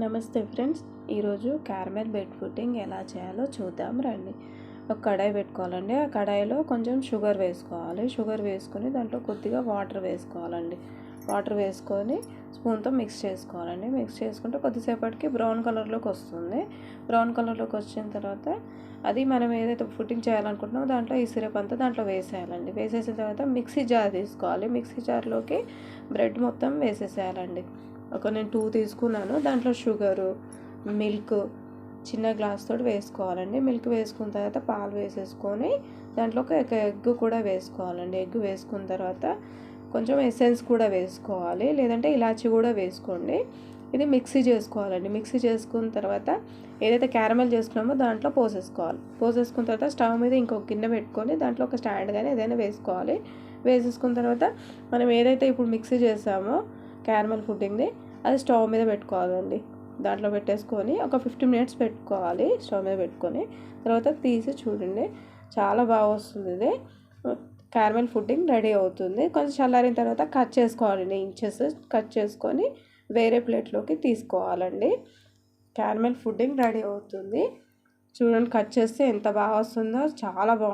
నమస్తే ఫ్రెండ్స్. ఈరోజు caramel bed pudding ఎలా చేయాలో చూద్దాం రండి. ఒక కడాయి పెట్టుకోవాలండి. ఆ కడాయిలో కొంచెం షుగర్ వేసుకోవాలి. షుగర్ వేసుకొని దాంట్లో కొద్దిగా వాటర్ వేసుకోవాలండి. వాటర్ వేసుకొని స్పూన్తో మిక్స్ చేసుకోవాలండి. మిక్స్ చేసుకుంటే కొద్దిసేపటికి బ్రౌన్ కలర్లోకి వస్తుంది. బ్రౌన్ కలర్లోకి వచ్చిన తర్వాత అది మనం ఏదైతే ఫుడ్డింగ్ చేయాలనుకుంటున్నామో దాంట్లో ఈ సిరప్ అంతా దాంట్లో వేసేయాలండి. వేసేసిన తర్వాత మిక్సీ జార్ తీసుకోవాలి. మిక్సీ జార్లోకి బ్రెడ్ మొత్తం వేసేసేయాలండి. ఒక నేను టూ తీసుకున్నాను. దాంట్లో షుగరు మిల్క్ చిన్న గ్లాస్ తోటి వేసుకోవాలండి. మిల్క్ వేసుకున్న తర్వాత పాలు వేసేసుకొని దాంట్లో ఒక ఎగ్ కూడా వేసుకోవాలండి. ఎగ్ వేసుకున్న తర్వాత కొంచెం ఎసెన్స్ కూడా వేసుకోవాలి. లేదంటే ఇలాచి కూడా వేసుకోండి. ఇది మిక్సీ చేసుకోవాలండి. మిక్సీ చేసుకున్న తర్వాత ఏదైతే క్యారమెల్ చేసుకున్నామో దాంట్లో పోసేసుకోవాలి. పోసేసుకున్న తర్వాత స్టవ్ మీద ఇంకొక గిన్నె పెట్టుకొని దాంట్లో ఒక స్టాండ్ కానీ ఏదైనా వేసుకోవాలి. వేసేసుకున్న తర్వాత మనం ఏదైతే ఇప్పుడు మిక్సీ చేసామో క్యారమల్ ఫుడ్డింగ్ది అది స్టవ్ మీద పెట్టుకోవాలండి. దాంట్లో పెట్టేసుకొని ఒక ఫిఫ్టీ మినిట్స్ పెట్టుకోవాలి స్టవ్ మీద పెట్టుకొని. తర్వాత తీసి చూడండి. చాలా బాగా వస్తుంది ఇది. క్యారమెల్ ఫుడ్డింగ్ రెడీ అవుతుంది. కొంచెం చల్లారిన తర్వాత కట్ చేసుకోవాలండి ఇంచెస్ కట్ చేసుకొని వేరే ప్లేట్లోకి తీసుకోవాలండి. క్యారమెల్ ఫుడ్డింగ్ రెడీ అవుతుంది. చూడండి కట్ చేస్తే ఎంత బాగా వస్తుందో. చాలా బాగుంది